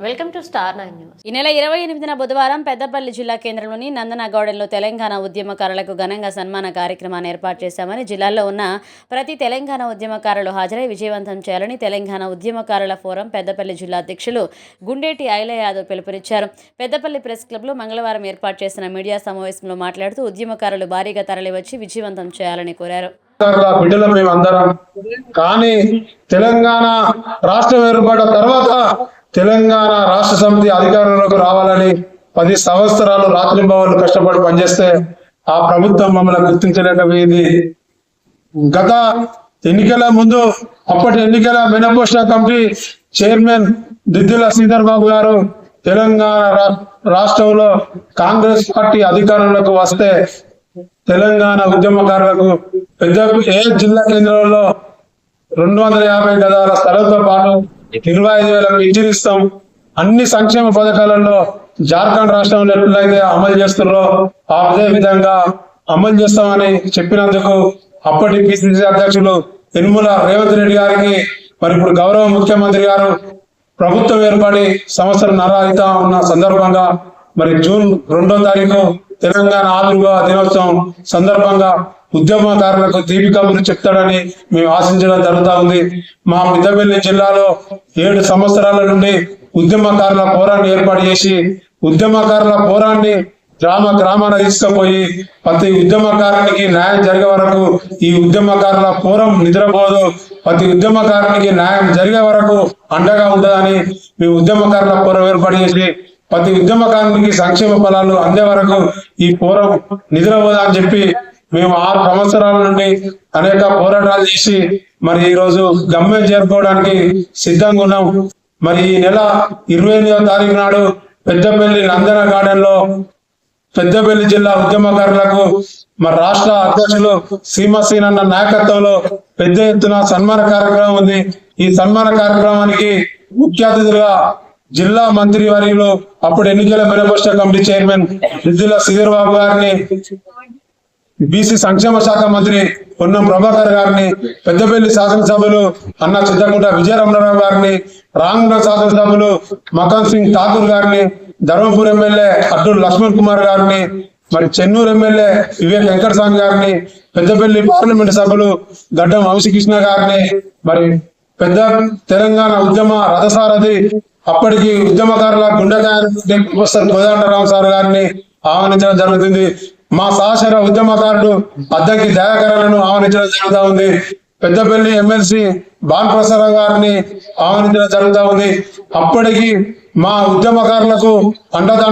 Welcome to Star Nine News ఈ నెల ఇరవై ఎనిమిదిన బుధవారం పెద్దపల్లి జిల్లా కేంద్రంలోని నందనగౌడెన్లో తెలంగాణ ఉద్యమకారులకు ఘనంగా సన్మాన కార్యక్రమాన్ని ఏర్పాటు చేశామని జిల్లాలో ఉన్న ప్రతి తెలంగాణ ఉద్యమకారులు హాజరై విజయవంతం చేయాలని తెలంగాణ ఉద్యమకారుల ఫోరం పెద్దపల్లి జిల్లా అధ్యక్షులు గుండేటి ఐల యాదవ్ పిలుపునిచ్చారు. పెద్దపల్లి ప్రెస్ క్లబ్లో మంగళవారం ఏర్పాటు చేసిన మీడియా సమావేశంలో మాట్లాడుతూ ఉద్యమకారులు భారీగా తరలివచ్చి విజయవంతం చేయాలని కోరారు. బిడ్డలం మేము అందరం కానీ తెలంగాణ రాష్ట్రం ఏర్పడ్డ తర్వాత తెలంగాణ రాష్ట్ర సమితి అధికారంలోకి రావాలని పది సంవత్సరాలు రాత్రింబవళ్ళు కష్టపడి పనిచేస్తే ఆ ప్రభుత్వం మమ్మల్ని గుర్తించలేకపోయింది. గత ఎన్నికల ముందు అప్పటి ఎన్నికల manifesto committee chairman Duddilla Sridhar Babu గారు తెలంగాణ రా- రాష్ట్రంలో కాంగ్రెస్ పార్టీ అధికారంలోకి వస్తే తెలంగాణ ఉద్యమకారులకు పెద్ద ఏ జిల్లా కేంద్రంలో రెండు వందల యాభై గదాల స్థలంతో పాటు ఇరవై ఐదు వేల ఇంజిన్ ఇస్తాం. అన్ని సంక్షేమ పథకాలలో జార్ఖండ్ రాష్ట్రంలో ఎట్లయితే అమలు చేస్తున్నారో అదే విధంగా అమలు చేస్తామని చెప్పినందుకు అప్పటి పిసిసి అధ్యక్షులు యనుమల రేవంత్ రెడ్డి గారికి మరి ఇప్పుడు గౌరవ ముఖ్యమంత్రి గారు ప్రభుత్వం ఏర్పడి సంవత్సరం నరాయితా ఉన్న సందర్భంగా మరి జూన్ రెండో తారీఖు తెలంగాణ ఆదుర్గా దినోత్సవం సందర్భంగా ఉద్యమకారులకు గురించి చెప్తాడని మేము ఆశించడం జరుగుతూ ఉంది. మా మిద్దవెల్లి జిల్లాలో ఏడు సంవత్సరాల నుండి ఉద్యమకారుల పోరాన్ని ఏర్పాటు చేసి ఉద్యమకారుల పోరాన్ని గ్రామ గ్రామాన తీసుకుపోయి ప్రతి ఉద్యమకారునికి న్యాయం జరిగే వరకు ఈ ఉద్యమకారుల పోరం నిద్రపోదు. ప్రతి ఉద్యమకారునికి న్యాయం జరిగే వరకు అండగా ఉంటుందని మీ ఉద్యమకారుల పోరం ఏర్పాటు చేసి ప్రతి ఉద్యమకారునికి సంక్షేమ ఫలాలు అందే వరకు ఈ పోరం నిద్రపోదా అని చెప్పి మేము ఆరు సంవత్సరాల నుండి అనేక పోరాటాలు చేసి మరి ఈ రోజు గమ్యం చేరుకోవడానికి సిద్ధంగా ఉన్నాం. మరి ఈ నెల ఇరవై ఎనిమిదవ తారీఖు నాడు పెద్దపల్లి నందన గార్డెన్లో పెద్దపల్లి జిల్లా ఉద్యమకారులకు మరి రాష్ట్ర అధ్యక్షులు సీమసీనన్న నాయకత్వంలో పెద్ద ఎత్తున సన్మాన కార్యక్రమం ఉంది. ఈ సన్మాన కార్యక్రమానికి ముఖ్య అతిథులుగా జిల్లా మంత్రి వర్యులు అప్పుడు ఎన్నికల మేనిఫెస్టో కమిటీ చైర్మన్ నిధుల సుధీర్ బాబు గారిని బీసీ సంక్షేమ శాఖ మంత్రి పొన్నం ప్రభాకర్ గారిని పెద్దపల్లి శాసనసభ్యులు అన్న చిత్తకుంట విజయరమణరావు గారిని రాంగ శాసనసభ్యులు మకాన్ సింగ్ ఠాకూర్ గారిని ధర్మపూర్ ఎమ్మెల్యే అర్జున్ లక్ష్మణ్ కుమార్ గారిని మరి చెన్నూరు ఎమ్మెల్యే వివేక్ వెంకటస్వామి గారిని పెద్దపల్లి పార్లమెంట్ సభ్యులు గడ్డం వంశీకృష్ణ గారిని మరి పెద్ద తెలంగాణ ఉద్యమ రథసారథి అప్పటికి ఉద్యమకారుల గుండెకాయ ప్రొఫెసర్ కోదండరావు సార్ గారిని ఆహ్వానించడం జరుగుతుంది. మా సహచర ఉద్యమకారుడు అద్దెకి దయాకరాలను ఆహ్వానించడం జరుగుతా ఉంది. పెద్దపల్లి ఎమ్మెల్సీ బాన్ ప్రసాద్ గారిని ఆహ్వానించడం జరుగుతా ఉంది. అప్పటికి మా ఉద్యమకారులకు అండదండ